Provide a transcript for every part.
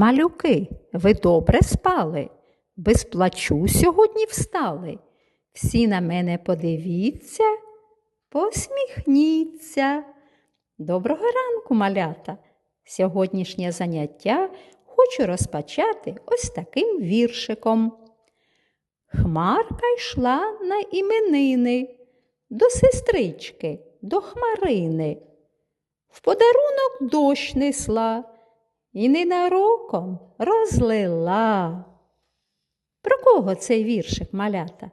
Малюки, ви добре спали, без плачу сьогодні встали. Всі на мене подивіться, посміхніться. Доброго ранку, малята! Сьогоднішнє заняття хочу розпочати ось таким віршиком. Хмарка йшла на іменини до сестрички, до хмарини. В подарунок дощ несла і ненароком розлила. Про кого цей віршик малята?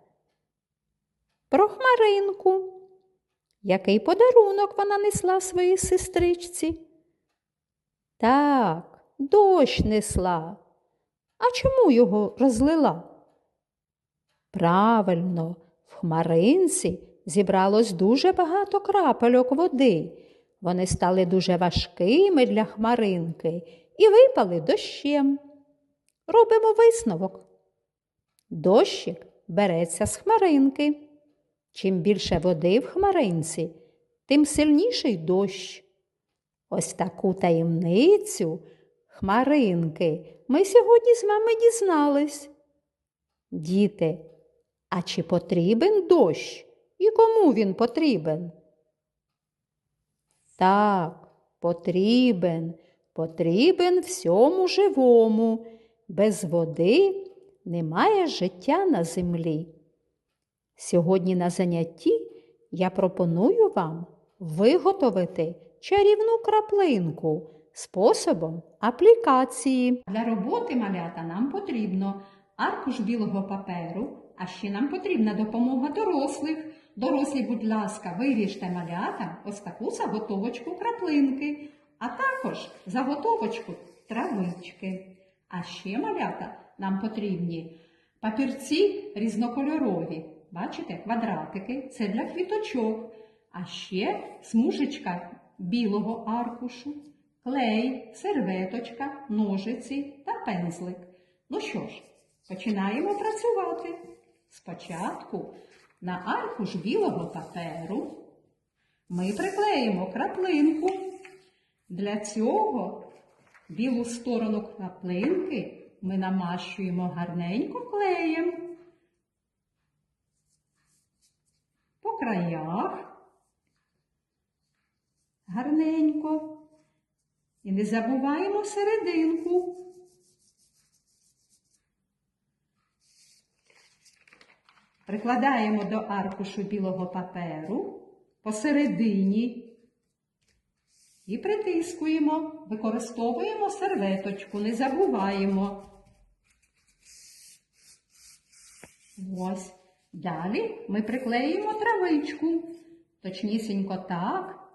Про хмаринку. Який подарунок вона несла своїй сестричці? Так, дощ несла. А чому його розлила? Правильно, в хмаринці зібралось дуже багато крапельок води. Вони стали дуже важкими для хмаринки і випали дощем. Робимо висновок. Дощик береться з хмаринки. Чим більше води в хмаринці, тим сильніший дощ. Ось таку таємницю хмаринки ми сьогодні з вами дізнались. Діти, а чи потрібен дощ і кому він потрібен? Так, потрібен, потрібен всьому живому. Без води немає життя на землі. Сьогодні на занятті я пропоную вам виготовити чарівну краплинку способом аплікації. Для роботи малята нам потрібно аркуш білого паперу, а ще нам потрібна допомога дорослих. Дорослі, будь ласка, виріжте малята ось таку заготовочку краплинки, а також заготовочку травички. А ще малята нам потрібні папірці різнокольорові. Бачите, квадратики це для квіточок. А ще смужечка білого аркушу, клей, серветочка, ножиці та пензлик. Ну що ж, починаємо працювати. Спочатку на аркуш білого паперу ми приклеїмо краплинку. Для цього білу сторону краплинки ми намащуємо гарненько клеєм. По краях гарненько. І не забуваємо серединку. Прикладаємо до аркушу білого паперу посередині і притискуємо, використовуємо серветочку, не забуваємо. Ось. Далі ми приклеїмо травичку. Точнісінько так.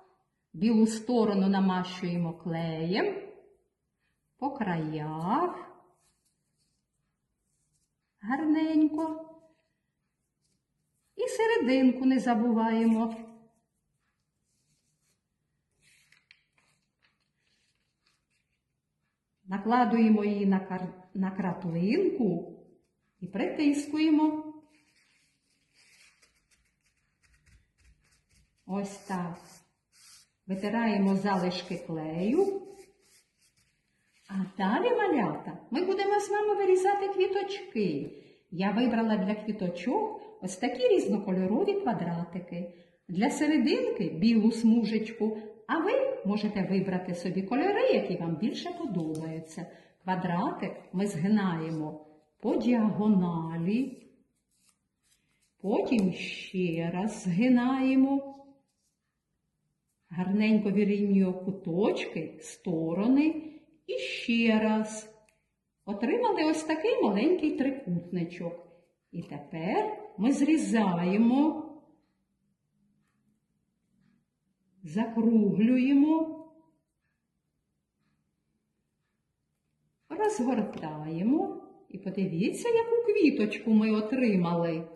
Білу сторону намащуємо клеєм по краях. Гарненько. І серединку не забуваємо. Накладуємо її на, кар... на краплинку і притискуємо. Ось так. Витираємо залишки клею. А далі, малята, ми будемо з вами вирізати квіточки. Я вибрала для квіточок ось такі різнокольорові квадратики. Для серединки білу смужечку, а ви можете вибрати собі кольори, які вам більше подобаються. Квадратик ми згинаємо по діагоналі, потім ще раз згинаємо. Гарненько вирівнюю куточки, сторони і ще раз. Отримали ось такий маленький трикутничок. І тепер ми зрізаємо, закруглюємо, розгортаємо і подивіться, яку квіточку ми отримали.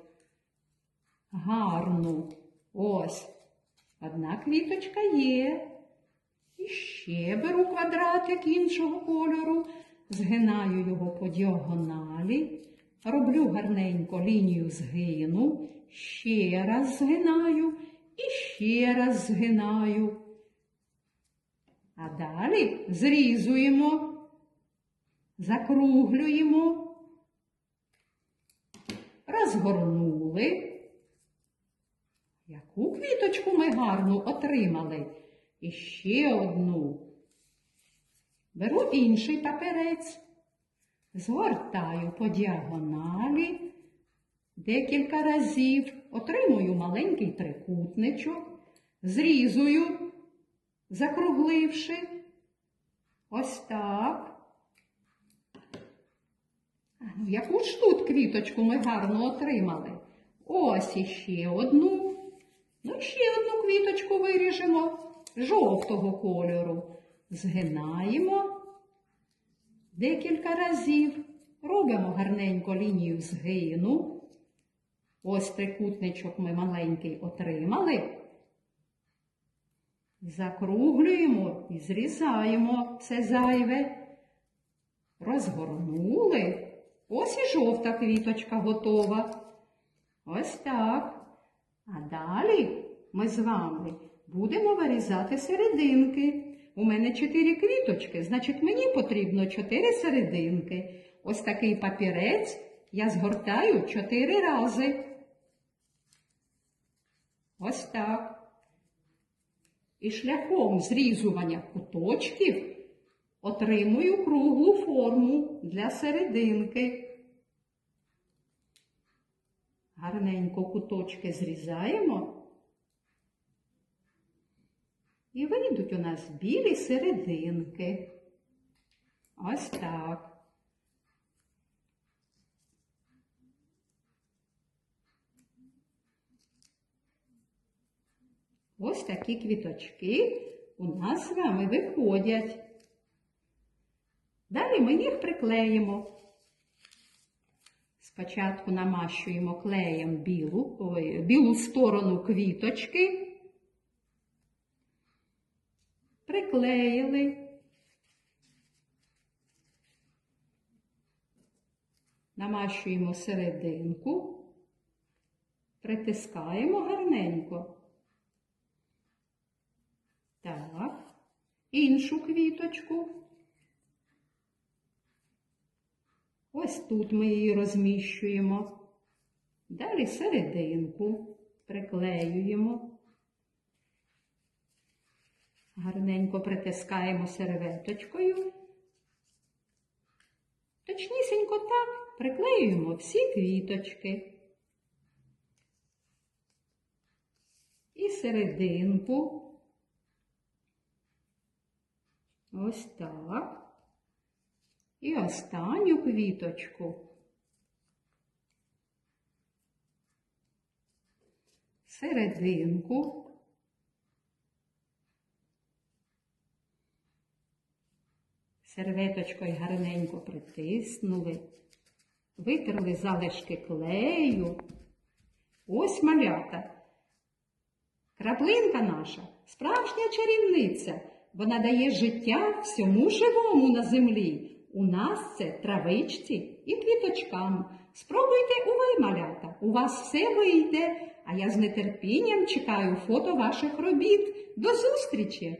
Гарну. Ось. Одна квіточка є. І ще беру квадратик іншого кольору, згинаю його по діагоналі, роблю гарненько лінію згину, ще раз згинаю і ще раз згинаю. А далі зрізуємо. закруглюємо, розгорнули. Яку квіточку ми гарну отримали? І ще одну. Беру інший паперець, згортаю по діагоналі декілька разів, отримую маленький трикутничок, зрізую, закругливши. Ось так. Ну, Яку ж тут квіточку ми гарно отримали? Ось іще одну. Ну, ще одну квіточку виріжемо жовтого кольору. Згинаємо декілька разів. Робимо гарненько лінію згину. Ось трикутничок ми маленький отримали. Закруглюємо і зрізаємо все зайве. Розгорнули. Ось і жовта квіточка готова. Ось так. А далі ми з вами будемо вирізати серединки. У мене чотири квіточки, значить мені потрібно чотири серединки. Ось такий папірець я згортаю чотири рази. Ось так. І шляхом зрізування куточків отримую круглу форму для серединки. Гарненько куточки зрізаємо. І вийдуть у нас білі серединки. Ось так. Ось такі квіточки у нас з вами виходять. Далі ми їх приклеїмо. Спочатку намащуємо клеєм білу, білу сторону квіточки, приклеїли, намащуємо серединку, притискаємо гарненько. Так, іншу квіточку. Ось тут ми її розміщуємо. Далі серединку приклеюємо. Гарненько притискаємо серветочкою. Точнісінько так приклеюємо всі квіточки. І серединку. Ось так. І останню квіточку. Серединку. Серветочкою гарненько притиснули, витерли залишки клею. Ось малята. Краплинка наша справжня чарівниця. Вона дає життя всьому живому на землі. У нас це травичці і квіточкам. Спробуйте у ви, малята, у вас все вийде. А я з нетерпінням чекаю фото ваших робіт. До зустрічі!